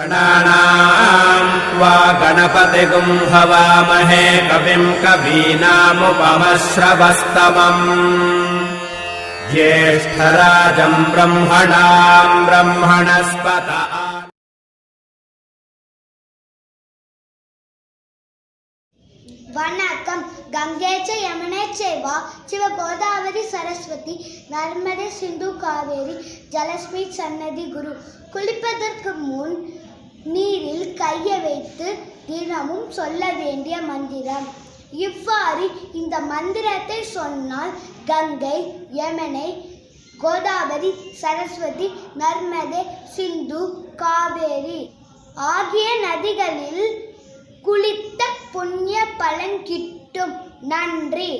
गणानाम् त्वा गणपतिगुं हवामहे कविम् कवीनामुपमश्रवस्तमम् ज्येष्ठराजम् ब्रह्मणाम् ब्रह्मणस्पत வணக்கம். கங்கேச்ச யமுனேச்சேவா சிவ கோதாவரி சரஸ்வதி நர்மதை சிந்து காவேரி ஜலஸ்மி சன்னதி குரு. குளிப்பதற்கு முன் நீரில் கையை வைத்து தினமும் சொல்ல வேண்டிய மந்திரம். இவ்வாறு இந்த மந்திரத்தை சொன்னால் கங்கை யமனை கோதாவரி சரஸ்வதி நர்மதே சிந்து காவேரி ஆகிய நதிகளில் குளித்து பலன் கிட்டும். நன்றி.